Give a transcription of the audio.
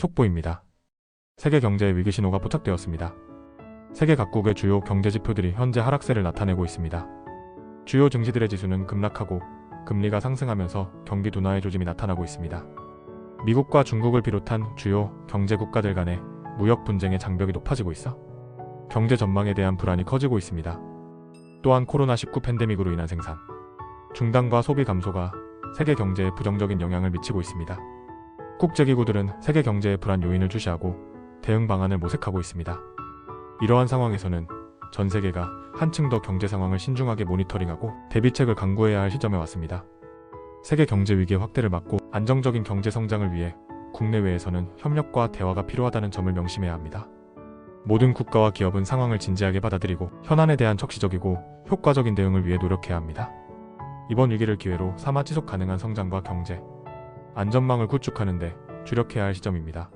속보입니다. 세계 경제의 위기 신호가 포착되었습니다. 세계 각국의 주요 경제 지표들이 현재 하락세를 나타내고 있습니다. 주요 증시들의 지수는 급락하고 금리가 상승하면서 경기 둔화의 조짐이 나타나고 있습니다. 미국과 중국을 비롯한 주요 경제 국가들 간의 무역 분쟁의 장벽이 높아지고 있어 경제 전망에 대한 불안이 커지고 있습니다. 또한 코로나19 팬데믹으로 인한 생산 중단과 소비 감소가 세계 경제에 부정적인 영향을 미치고 있습니다. 국제기구들은 세계 경제의 불안 요인을 주시하고 대응 방안을 모색하고 있습니다. 이러한 상황에서는 전 세계가 한층 더 경제 상황을 신중하게 모니터링하고 대비책을 강구해야 할 시점에 왔습니다. 세계 경제 위기의 확대를 막고 안정적인 경제 성장을 위해 국내외에서는 협력과 대화가 필요하다는 점을 명심해야 합니다. 모든 국가와 기업은 상황을 진지하게 받아들이고 현안에 대한 적시적이고 효과적인 대응을 위해 노력해야 합니다. 이번 위기를 기회로 삼아 지속 가능한 성장과 경제, 안전망을 구축하는 데 주력해야 할 시점입니다.